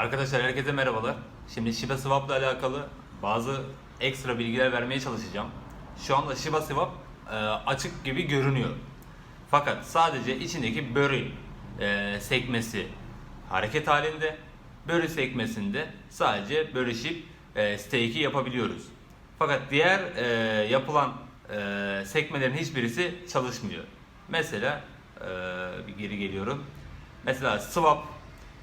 Arkadaşlar herkese merhabalar. Şimdi Shiba Swap ile alakalı bazı ekstra bilgiler vermeye çalışacağım. Şu anda Shiba Swap e, açık gibi görünüyor. Fakat sadece içindeki börü e, sekmesi hareket halinde. Börü sekmesinde sadece bölüşüp e, stake'i yapabiliyoruz. Fakat diğer e, yapılan sekmelerin hiçbirisi çalışmıyor. Mesela bir geri geliyorum. Mesela swap,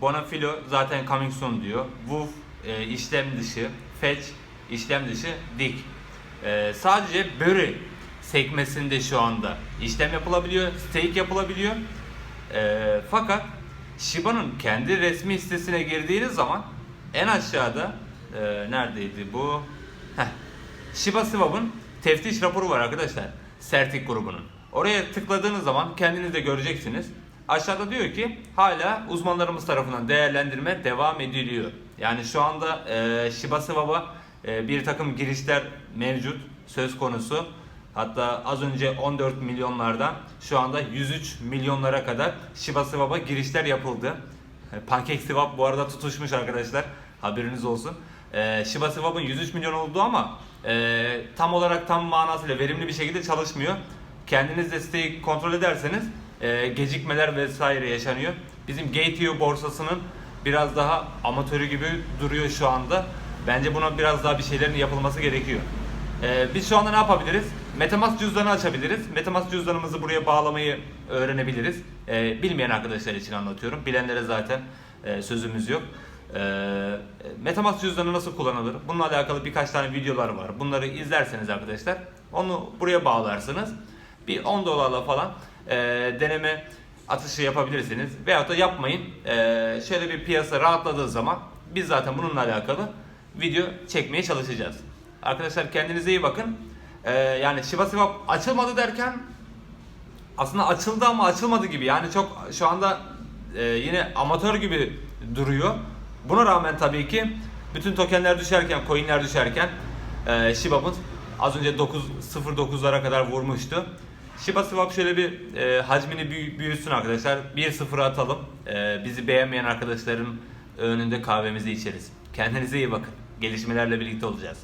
Bonafilo zaten coming soon diyor. Woof e, işlem dışı, fetch işlem dışı, dik. E, sadece börü sekmesinde şu anda işlem yapılabiliyor, stake yapılabiliyor. E, fakat Shiba'nın kendi resmi sitesine girdiğiniz zaman en aşağıda e, neredeydi bu? Heh, Shiba Swap'ın teftiş raporu var arkadaşlar. Certic grubunun. Oraya tıkladığınız zaman kendiniz de göreceksiniz. Aşağıda diyor ki hala uzmanlarımız tarafından değerlendirme devam ediliyor. Yani şu anda e, Shiba Swap'a e, bir takım girişler mevcut söz konusu. Hatta az önce 14 milyonlardan şu anda 103 milyonlara kadar Shiba Swap'a girişler yapıldı. E, PancakeSwap bu arada tutuşmuş arkadaşlar. Haberiniz olsun. E, Shiba Swap'ın 103 milyon olduğu ama e, tam olarak tam manasıyla verimli bir şekilde çalışmıyor. Kendiniz de siteyi kontrol ederseniz e, gecikmeler vesaire yaşanıyor. Bizim Gate.io borsasının biraz daha amatörü gibi duruyor şu anda. Bence buna biraz daha bir şeylerin yapılması gerekiyor. Ee, biz şu anda ne yapabiliriz? Metamask cüzdanı açabiliriz. Metamask cüzdanımızı buraya bağlamayı öğrenebiliriz. Ee, bilmeyen arkadaşlar için anlatıyorum. Bilenlere zaten e, sözümüz yok. Ee, Metamask cüzdanı nasıl kullanılır? Bununla alakalı birkaç tane videolar var. Bunları izlerseniz arkadaşlar onu buraya bağlarsınız. Bir 10 dolarla falan e, deneme atışı yapabilirsiniz. Veyahut da yapmayın. E, şöyle bir piyasa rahatladığı zaman biz zaten bununla alakalı video çekmeye çalışacağız. Arkadaşlar kendinize iyi bakın. Ee, yani Shiba Swap açılmadı derken aslında açıldı ama açılmadı gibi. Yani çok şu anda e, yine amatör gibi duruyor. Buna rağmen tabii ki bütün tokenler düşerken, coinler düşerken e, Shiba'mız az önce 9.09'lara kadar vurmuştu. Shiba Swap şöyle bir e, hacmini büyü- büyütsün arkadaşlar. 1.0'a atalım. E, bizi beğenmeyen arkadaşların önünde kahvemizi içeriz. Kendinize iyi bakın. Gelişmelerle birlikte olacağız.